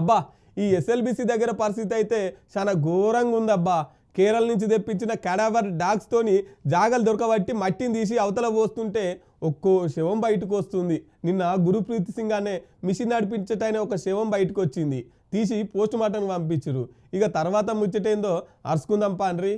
అబ్బా ఈ ఎస్ఎల్బిసి దగ్గర పరిస్థితి అయితే చాలా ఘోరంగా ఉందబ్బా. కేరళ నుంచి తెప్పించిన కడావర్ డాగ్స్తోని జాగలు దొరకబట్టి మట్టిని తీసి అవతల పోస్తుంటే ఒక్కో శవం బయటకు వస్తుంది. నిన్న గురుప్రీత్ సింగ్ అనే మిషన్ నడిపించటైన ఒక శవం బయటకు వచ్చింది. తీసి పోస్ట్ మార్టం పంపించరు. ఇక తర్వాత ముచ్చటేందో అరుచుకుందాం పాండ్రి.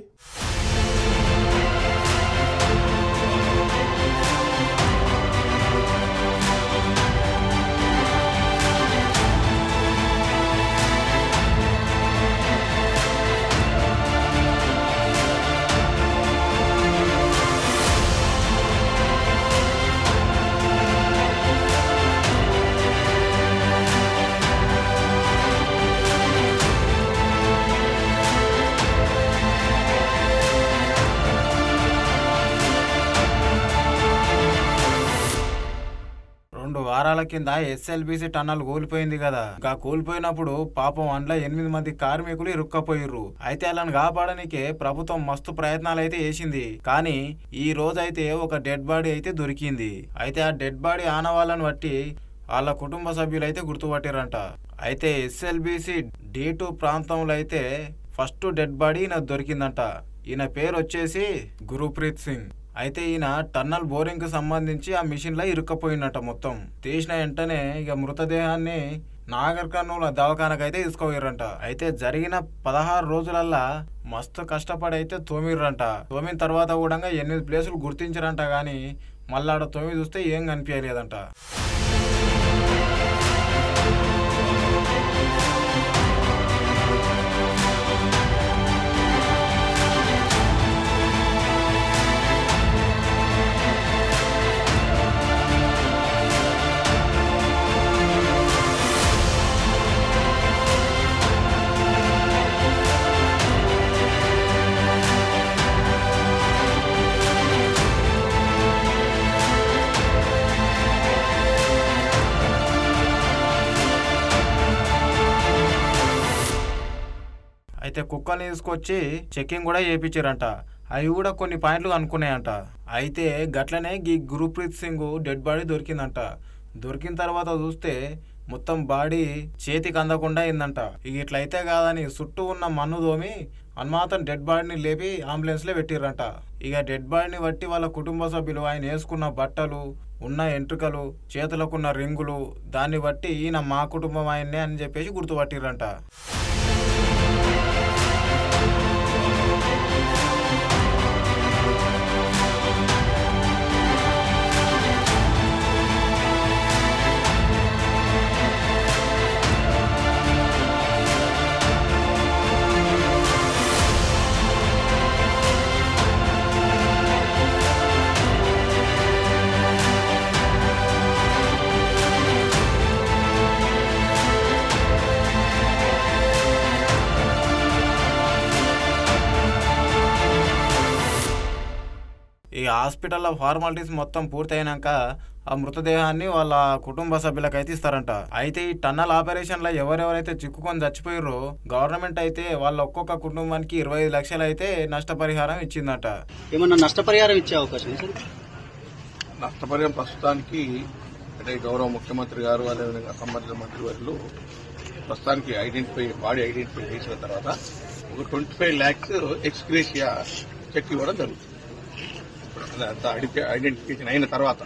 వారాల కింద ఎస్ఎల్బిసి టన్నల్ కూలిపోయింది కదా. ఇంకా కూలిపోయినప్పుడు పాపం అండ్ల ఎనిమిది మంది కార్మికులు ఇరుక్కపోయిర్రు. అయితే వాళ్ళని కాపాడనికే ప్రభుత్వం మస్తు ప్రయత్నాలు అయితే చేసింది. కానీ ఈ రోజు అయితే ఒక డెడ్ బాడీ అయితే దొరికింది. అయితే ఆ డెడ్ బాడీ ఆనవాళ్ళని బట్టి వాళ్ళ కుటుంబ సభ్యులు అయితే గుర్తుపట్టారంట. అయితే ఎస్ఎల్బిసి డి టూ ప్రాంతంలో అయితే ఫస్ట్ డెడ్ బాడీ ఈయన దొరికిందంట. ఈయన పేరు వచ్చేసి గురుప్రీత్ సింగ్. అయితే ఈయన టన్నల్ బోరింగ్కు సంబంధించి ఆ మిషన్లో ఇరుక్కపోయినట మొత్తం. తీసిన వెంటనే ఇక మృతదేహాన్ని నాగర్ కర్నూలు దవాఖానకు అయితే అయితే జరిగిన పదహారు రోజులల్లా మస్తు కష్టపడి అయితే తోమిర్రంట. తోమిన తర్వాత కూడా ఎనిమిది ప్లేసులు గుర్తించారంట కానీ మళ్ళీ ఆడ తోమి చూస్తే ఏం కనిపించలేదంట అయితే కుక్కల్ని తీసుకొచ్చి చెకింగ్ కూడా చేయించారంట. అవి కూడా కొన్ని పాయింట్లు అనుకున్నాయంట. అయితే గట్లనే ఈ గురుప్రీత్ సింగ్ డెడ్ బాడీ దొరికిందంట. దొరికిన తర్వాత చూస్తే మొత్తం బాడీ చేతికి అందకుండా అయిందంట. ఇక ఇట్లయితే కాదని చుట్టూ ఉన్న మన్ను దోమి అన్మాతం డెడ్ బాడీని లేపి అంబులెన్స్లో పెట్టిర్రంట. ఇక డెడ్ బాడీని బట్టి వాళ్ళ కుటుంబ సభ్యులు ఆయన వేసుకున్న బట్టలు ఉన్న ఎంట్రుకలు చేతులకున్న రింగులు దాన్ని బట్టి ఈయన మా కుటుంబం ఆయన్నే అని చెప్పేసి గుర్తుపట్టిర్రంట. హాస్పిటల్లో ఫార్మాలిటీస్ మొత్తం పూర్తయినాక ఆ మృతదేహాన్ని వాళ్ళ కుటుంబ సభ్యులకు అయితే ఇస్తారంట. అయితే ఈ టన్నల్ ఆపరేషన్లో ఎవరెవరైతే చిక్కుకొని చచ్చిపోయారో గవర్నమెంట్ అయితే వాళ్ళ ఒక్కొక్క కుటుంబానికి ఇరవై ఐదు లక్షలు అయితే నష్టపరిహారం ఇచ్చిందట. ఏమన్నా నష్టపరిహారం ఇచ్చే అవకాశం నష్టపరిహారం ప్రస్తుతానికి అంటే గౌరవ ముఖ్యమంత్రి గారు అదేవిధంగా సంబంధిత మంత్రి వారిలో ప్రస్తుతానికి ఐడెంటిఫై బాడీ ఐడెంటిఫై చేసిన తర్వాత ఒక twenty five lakhs ex gratia cheque ఇవ్వడం జరుగుతుంది. ఐడెంటిఫికేషన్ అయిన తర్వాత